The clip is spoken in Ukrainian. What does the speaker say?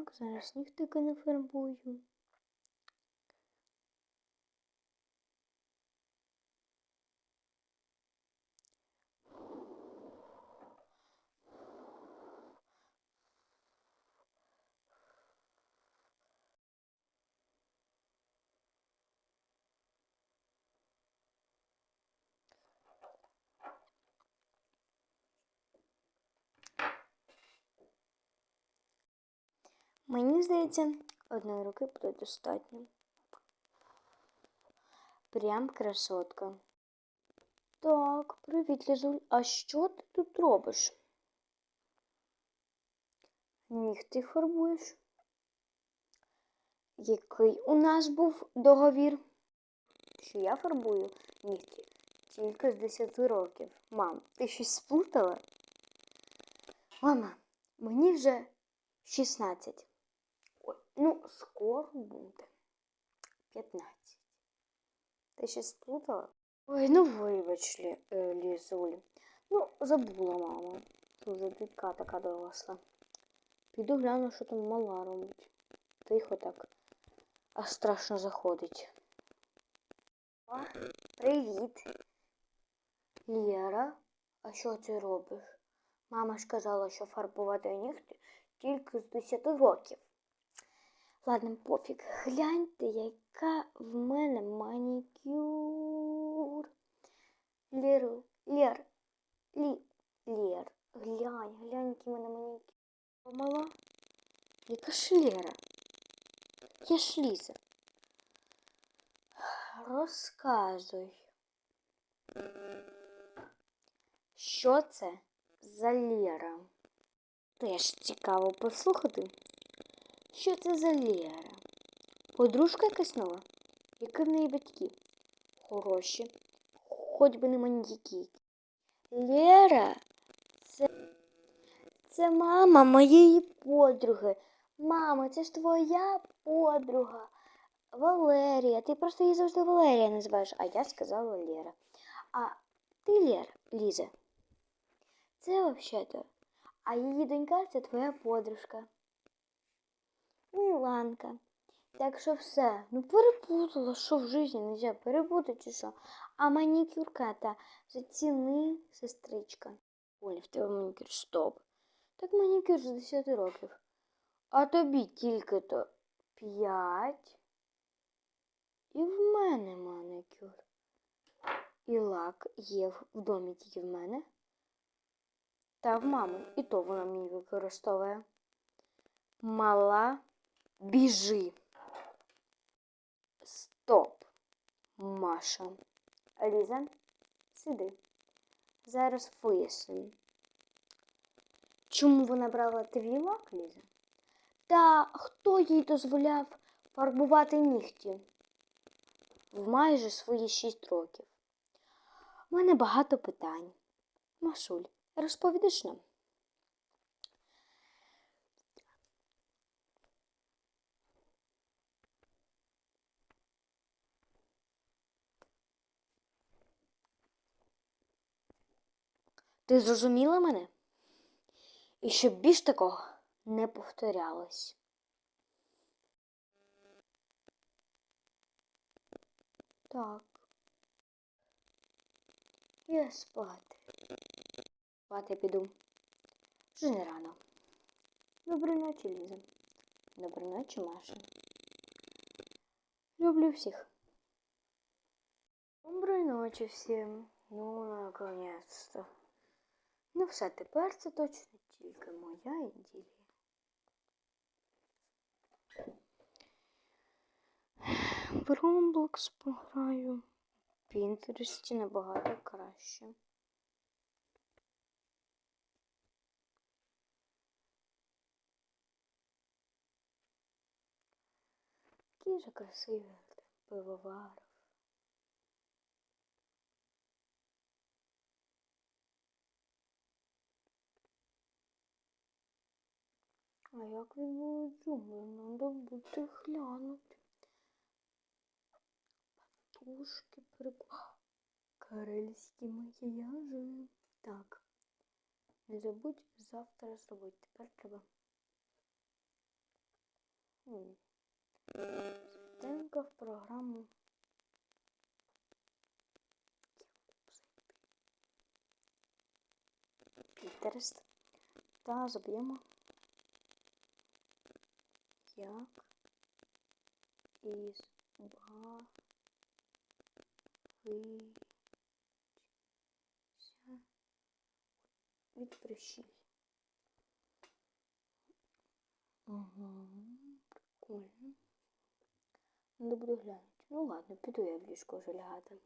Так, зараз нігтики нафарбую. Мені здається, одної руки буде достатньо. Прям красотка. Так, привіт, Лізуль. А що ти тут робиш? Нігти фарбуєш? Який у нас був договір? Що я фарбую нігті тільки з 10 років. Мам, ти щось сплутала? Мама, мені вже 16. Ну, скоро буде. 15. Ти щось сплутала? Ой, ну вибач, е, Лізуль. Ну, забула, мама. Вже дитка така доросла. Піду гляну, що там мала робить. Тихо так. А страшно заходить. О, привіт. Лєра, а що ти робиш? Мама ж казала, що фарбувати нігті тільки з 10 років. Ладно, пофіг. Гляньте, яка в мене манікюр. Лєру, Лєр, Лі, Лєр, глянь, глянь, який в мене манікюр. Мала? Яка ж Лєра? Я ж Ліза. Розказуй. Що це за Лєра? Теж цікаво послухати. Що це за Лєра? Подружка якась нова? Які в неї батьки? Хороші. Хоч би не маньяки. Лєра, це, це мама моєї подруги. Мама, це ж твоя подруга. Валерія. Ти просто її завжди Валерія називаєш, а я сказала Лєра. А ти Лєра, Ліза. Це взагалі-то. А її донька це твоя подружка. Міланка. Так що все. Ну перепутала, що в житті не можна перепутати чи що. А манікюрка та заціни, сестричка. Оля, в тебе манікюр, стоп. Так манікюр з 10 років. А тобі тільки то 5. І в мене манікюр. І лак є в в домі тільки в мене. Та в мами. І то вона мені використовує. Мала, біжи. Стоп, Маша. Ліза, сиди. Зараз вияснимо. Чому вона брала твій лак, Ліза? Та хто їй дозволяв фарбувати нігті? В майже свої шість років. У мене багато питань. Машуль, розповідиш нам? Ти зрозуміла мене? І щоб більш такого не повторялось. Так. Я спати. Спати піду. Вже не рано. Доброї ночі, Ліза. Доброї ночі, Маша. Люблю всіх. Доброї ночі всім. Ну, наконець-то. Ну все, тепер це точно тільки моя іділія. В Roblox пограю. В Pinterest набагато краще. Який же красивий пивоваров. А як буде зумер? Надо буде глянути. Патушки, прику... Карельські макіяжі. Так. Не забудь завтра зробити. Тепер треба Хм. В програму. Pinterest. Та заб'ємо. Як із від прищів. Ага, прикольно. Не буду глянути. Ну ладно, піду я в ліжко вже лягати.